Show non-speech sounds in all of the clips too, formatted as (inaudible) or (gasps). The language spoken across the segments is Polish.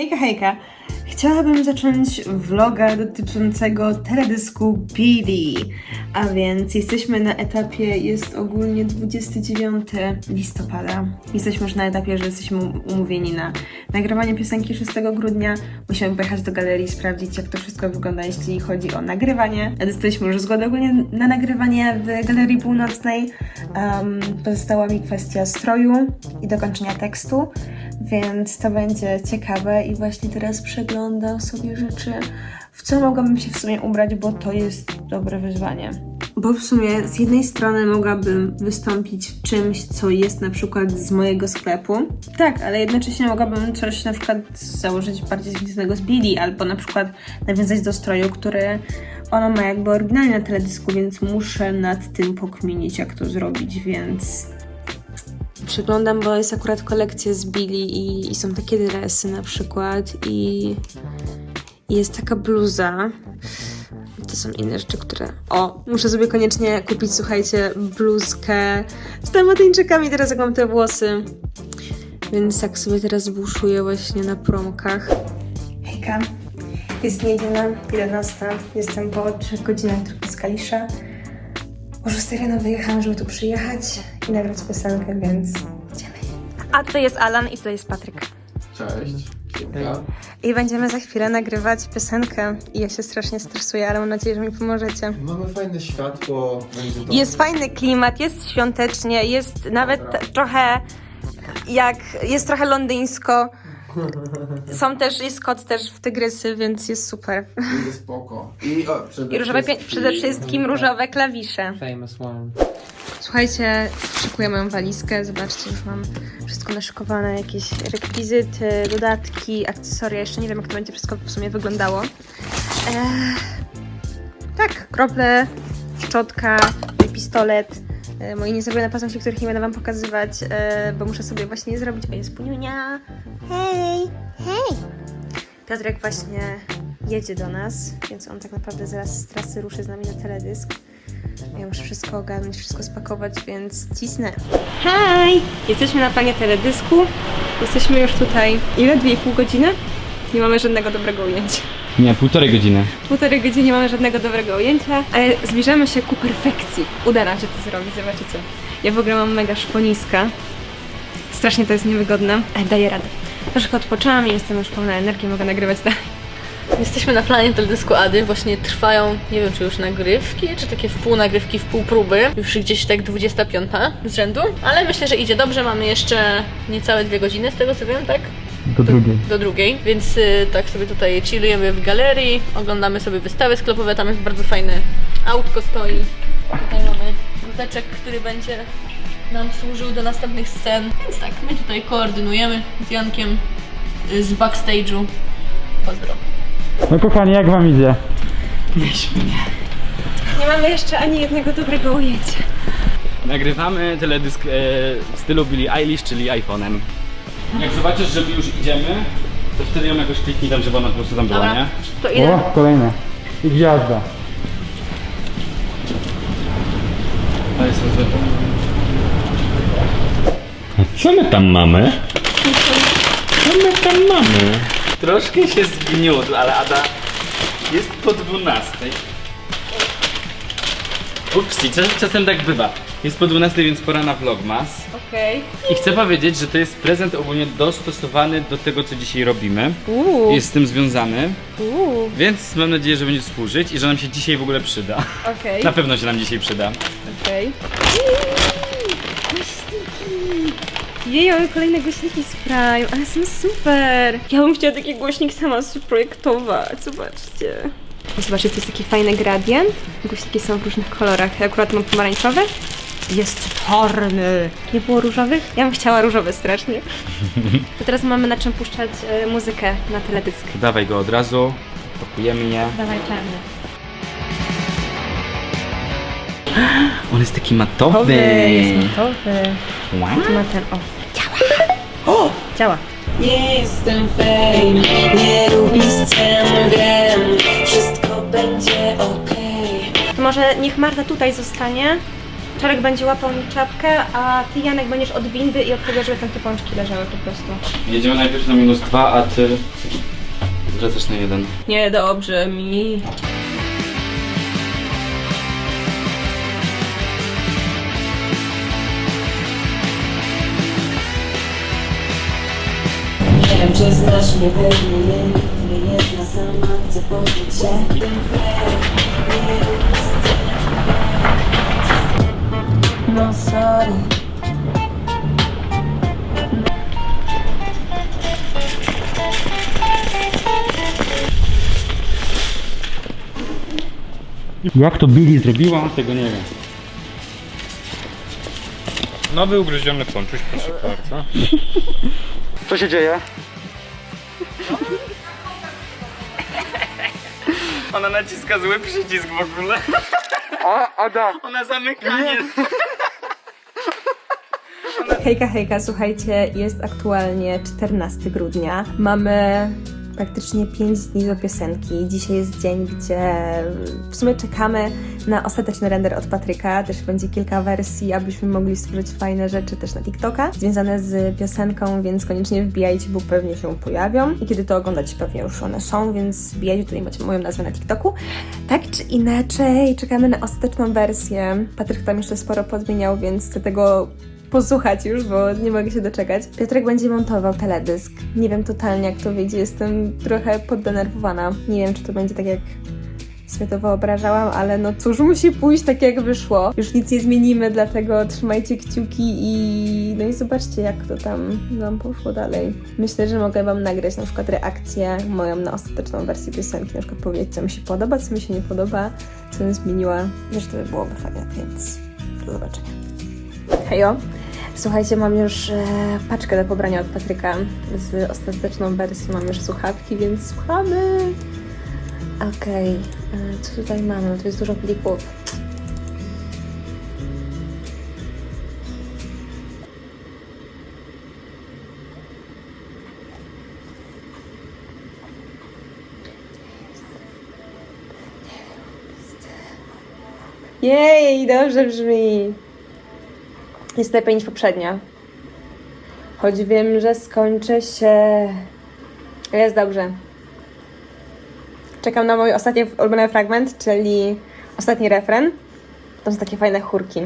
Hejka, hejka. Chciałabym zacząć vloga dotyczącego teledysku BD. A więc jesteśmy na etapie, jest ogólnie 29 listopada. Jesteśmy już na etapie, że jesteśmy umówieni na nagrywanie piosenki 6 grudnia. Musimy pojechać do galerii, sprawdzić jak to wszystko wygląda, jeśli chodzi o nagrywanie. Dostaliśmy już zgodę ogólnie na nagrywanie w Galerii Północnej. Um, pozostała mi kwestia stroju i dokończenia tekstu. Więc to będzie ciekawe i właśnie teraz przeglądam sobie rzeczy, w co mogłabym się w sumie ubrać, bo to jest dobre wyzwanie. Bo w sumie z jednej strony mogłabym wystąpić w czymś, co jest na przykład z mojego sklepu. Tak, ale jednocześnie mogłabym coś na przykład założyć bardziej związanego z Billy, albo na przykład nawiązać do stroju, który ona ma jakby oryginalnie na teledysku, więc muszę nad tym pokminić, jak to zrobić, więc przeglądam, bo jest akurat kolekcja z Billy i, i są takie dresy na przykład i, jest taka bluza. To są inne rzeczy, które... O, muszę sobie koniecznie kupić, słuchajcie, bluzkę z dalmatyńczykami teraz jak mam te włosy. Więc tak sobie teraz buszuję właśnie na promkach. Hejka, jest niedziela, 11. Jestem po 3 godzinach trochę z Kalisza. O 6 rano wyjechałam, żeby tu przyjechać nagrać piosenkę, więc idziemy. A tutaj jest Alan i tutaj jest Patryk. Cześć. Siemka. I będziemy za chwilę nagrywać piosenkę. I ja się strasznie stresuję, ale mam nadzieję, że mi pomożecie. Mamy fajne światło, będzie to... Jest fajny klimat, jest świątecznie, jest nawet Dobra. trochę jak, jest trochę londyńsko. (laughs) Są też, jest kot też w tygrysy, więc jest super. Będzie spoko. I, o, przede I różowe, pie- wszystkim- przede wszystkim różowe klawisze. famous one. Słuchajcie, szykuję moją walizkę. Zobaczcie, już mam wszystko naszykowane, jakieś rekwizyty, dodatki, akcesoria. Jeszcze nie wiem, jak to będzie wszystko w sumie wyglądało. Eee, tak, krople, szczotka, pistolet, e, moje niezrobione paznokcie, których nie będę wam pokazywać, e, bo muszę sobie właśnie je zrobić. O, jest Puniunia. Hej, hej! Piotrek właśnie jedzie do nas, więc on tak naprawdę zaraz z trasy ruszy z nami na teledysk. Ja muszę wszystko ogarnąć, wszystko spakować, więc cisnę. Hej! Jesteśmy na planie teledysku. Jesteśmy już tutaj. Ile? Dwie i pół godziny? Nie mamy żadnego dobrego ujęcia. Nie, półtorej godziny. Półtorej godziny nie mamy żadnego dobrego ujęcia, ale zbliżamy się ku perfekcji. Uda nam się to zrobić, zobaczycie. Ja w ogóle mam mega szponiska. Strasznie to jest niewygodne, ale daję radę. Troszkę odpoczęłam i jestem już pełna energii, mogę nagrywać dalej. Jesteśmy na planie teledysku Ady, właśnie trwają, nie wiem czy już nagrywki, czy takie w pół nagrywki, w pół próby. Już gdzieś tak 25 z rzędu, ale myślę, że idzie dobrze, mamy jeszcze niecałe dwie godziny z tego co wiem, tak? Do drugiej. Do drugiej, więc y, tak sobie tutaj chillujemy w galerii, oglądamy sobie wystawy sklepowe, tam jest bardzo fajne autko stoi. Tutaj mamy wózeczek, który będzie nam służył do następnych scen, więc tak, my tutaj koordynujemy z Jankiem y, z backstage'u. Pozdro. No kochani, jak wam idzie? Nie mamy jeszcze ani jednego dobrego ujęcia. Nagrywamy teledysk e, w stylu Billie Eilish, czyli iPhone'em. Jak zobaczysz, że my już idziemy, to wtedy ją jakoś kliknij tam, żeby ona po prostu tam była, Dobra. nie? To ile? kolejne. I gwiazda. To jest. Co my tam mamy? Co my tam mamy? Troszkę się zgniótł, ale Ada jest po 12. Upsi, czas, czasem tak bywa. Jest po 12, więc pora na vlogmas. Okej. I chcę powiedzieć, że to jest prezent ogólnie dostosowany do tego, co dzisiaj robimy. Uuu, Jest z tym związany, uuu, więc mam nadzieję, że będzie służyć i że nam się dzisiaj w ogóle przyda. okej, Na pewno się nam dzisiaj przyda. okej. Jej, mamy kolejne głośniki z Prime, ale są super! Ja bym chciała taki głośnik sama sprojektować, zobaczcie. Zobaczcie, to jest taki fajny gradient. Głośniki są w różnych kolorach. Ja akurat mam pomarańczowy. Jest czarny. Nie było różowych? Ja bym chciała różowy strasznie. (laughs) To teraz mamy na czym puszczać e, muzykę na teledysk. Dawaj go od razu, pakujemy je. Dawaj czarny. (gasps) On jest taki matowy. jest gotowy. Wow. Ma ten, o. Działa! O! Działa. Nie jestem fame, nie lubi scen, wiem, wszystko będzie okej. To może niech Marta tutaj zostanie. Czarek będzie łapał mi czapkę, a ty Janek będziesz od windy i od tego, żeby tam te pączki leżały po prostu. Jedziemy najpierw na minus dwa, a ty wracasz na jeden. Niedobrze mi. Wiem, czy znasz mnie pewnie nie Nie jedna sama chcę poczuć się No sorry Jak to Billy zrobiła, tego nie wiem. Nowy ugryziony pączuś, proszę bardzo. Co się dzieje? Ona naciska zły przycisk w ogóle. O, Ada! Ona zamykanie. Hejka, hejka, słuchajcie, jest aktualnie 14 grudnia. Mamy praktycznie 5 dni do piosenki. Dzisiaj jest dzień, gdzie w sumie czekamy na ostateczny render od Patryka. Też będzie kilka wersji, abyśmy mogli stworzyć fajne rzeczy też na TikToka związane z piosenką, więc koniecznie wbijajcie, bo pewnie się pojawią. I kiedy to oglądać, pewnie już one są, więc wbijajcie, tutaj macie moją nazwę na TikToku. Tak czy inaczej, czekamy na ostateczną wersję. Patryk tam jeszcze sporo podmieniał, więc tego posłuchać już, bo nie mogę się doczekać. Piotrek będzie montował teledysk. Nie wiem totalnie jak to wyjdzie, jestem trochę poddenerwowana. Nie wiem, czy to będzie tak jak sobie to wyobrażałam, ale no cóż, musi pójść tak jak wyszło. Już nic nie zmienimy, dlatego trzymajcie kciuki i no i zobaczcie jak to tam nam poszło dalej. Myślę, że mogę wam nagrać na przykład reakcję moją na ostateczną wersję piosenki, na przykład powiedzieć co mi się podoba, co mi się nie podoba, co bym zmieniła. Wiesz, to by byłoby fajnie, więc do zobaczenia. Hejo! Słuchajcie, mam już e, paczkę do pobrania od Patryka z ostateczną wersją. Mam już słuchawki, więc słuchamy. Okej, e, co tutaj mamy? No to jest dużo plików. Jej, dobrze brzmi. Jest lepiej niż poprzednia. Choć wiem, że skończy się. Jest dobrze. Czekam na mój ostatni ulubiony fragment, czyli ostatni refren. To są takie fajne chórki.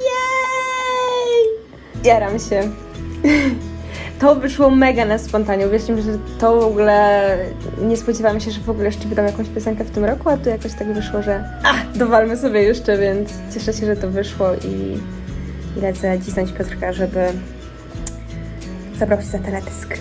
Jej! Jaram się. (laughs) To wyszło mega na spontaniu. Wierzcie mi, że to w ogóle nie spodziewałam się, że w ogóle jeszcze wydam jakąś piosenkę w tym roku, a tu jakoś tak wyszło, że a, dowalmy sobie jeszcze, więc cieszę się, że to wyszło i, i lecę cisnąć Piotrka, żeby zabrał się za teledysk.